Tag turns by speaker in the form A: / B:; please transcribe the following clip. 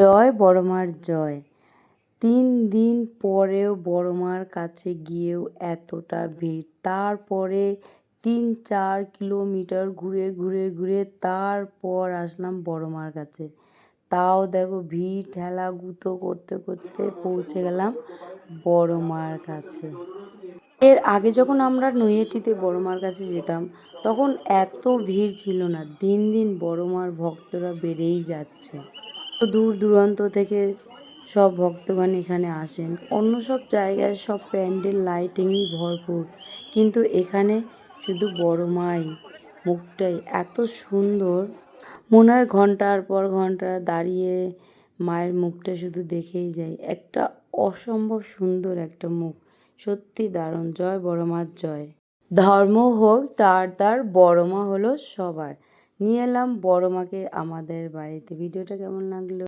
A: জয় বড়মার জয়। তিন দিন পরেও বড় মার কাছে গিয়েও এতটা ভিড়। তারপরে তিন চার কিলোমিটার ঘুরে ঘুরে ঘুরে তারপর আসলাম বড় মার কাছে। তাও দেখো ভিড় ঠেলা গুঁতো করতে করতে পৌঁছে গেলাম বড় মার কাছে। এর আগে যখন আমরা নৈহাটিতে বড়মার কাছে যেতাম, তখন এত ভিড় ছিল না। দিন দিন বড়মার ভক্তরা বেড়েই যাচ্ছে। তো দূর দূরান্ত থেকে সব ভক্তগণ এখানে আসেন। অন্য সব জায়গায় সব প্যান্ডেল লাইটিংই ভরপুর। কিন্তু এখানে শুধু বড় মাই, মুখটাই এত সুন্দর। মনে হয় ঘণ্টার পর ঘণ্টা দাঁড়িয়ে মায়ের মুখটা শুধু দেখেই যাই একটা অসম্ভব সুন্দর একটা মুখ। সত্যি দারুণ। জয় বড় মার জয়। ধর্ম হোক, তার তার, বড় মা হলো সবার। নিয়ে এলাম। বড় মাকে আমাদের বাড়িতে। ভিডিওটা কেমন লাগল?